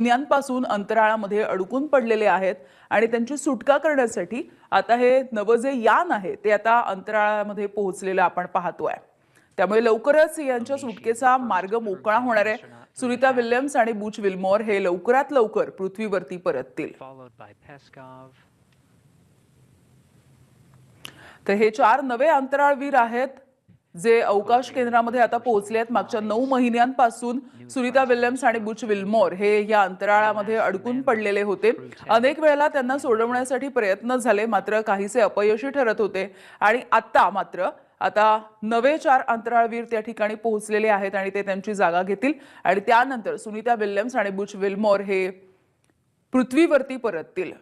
महिन्यांपासून अंतराळामध्ये अडकून पडलेले आहेत आणि त्यांची सुटका करण्यासाठी आता हे नवं जे यान आहे ते आता अंतराळामध्ये पोहोचलेलं आपण पाहतोय. त्यामुळे लवकरच यांच्या सुटकेचा मार्ग मोकळा होणार आहे. सुनीता विल्यम्स आणि बुच विल्मोर हे लवकरात लवकर पृथ्वीवरती परततील. तर हे चार नवे अंतराळवीर आहेत. जे अवकाश केंद्रामध्ये आता पोहोचले आहेत मागच्या नऊ महिन्यांपासून सुनीता विल्यम्स आणि बुच विल्मोर हे या अंतराळामध्ये अडकून पडलेले होते. अनेक वेळेला त्यांना सोडवण्यासाठी प्रयत्न झाले मात्र काहीसे अपयशी ठरत होते. आणि आता मात्र आता नवे चार अंतराळवीर त्या ठिकाणी पोहोचलेले आहेत आणि ते त्यांची जागा घेतील. आणि त्यानंतर सुनीता विल्यम्स आणि बुच विल्मोर हे पृथ्वीवरती परततील.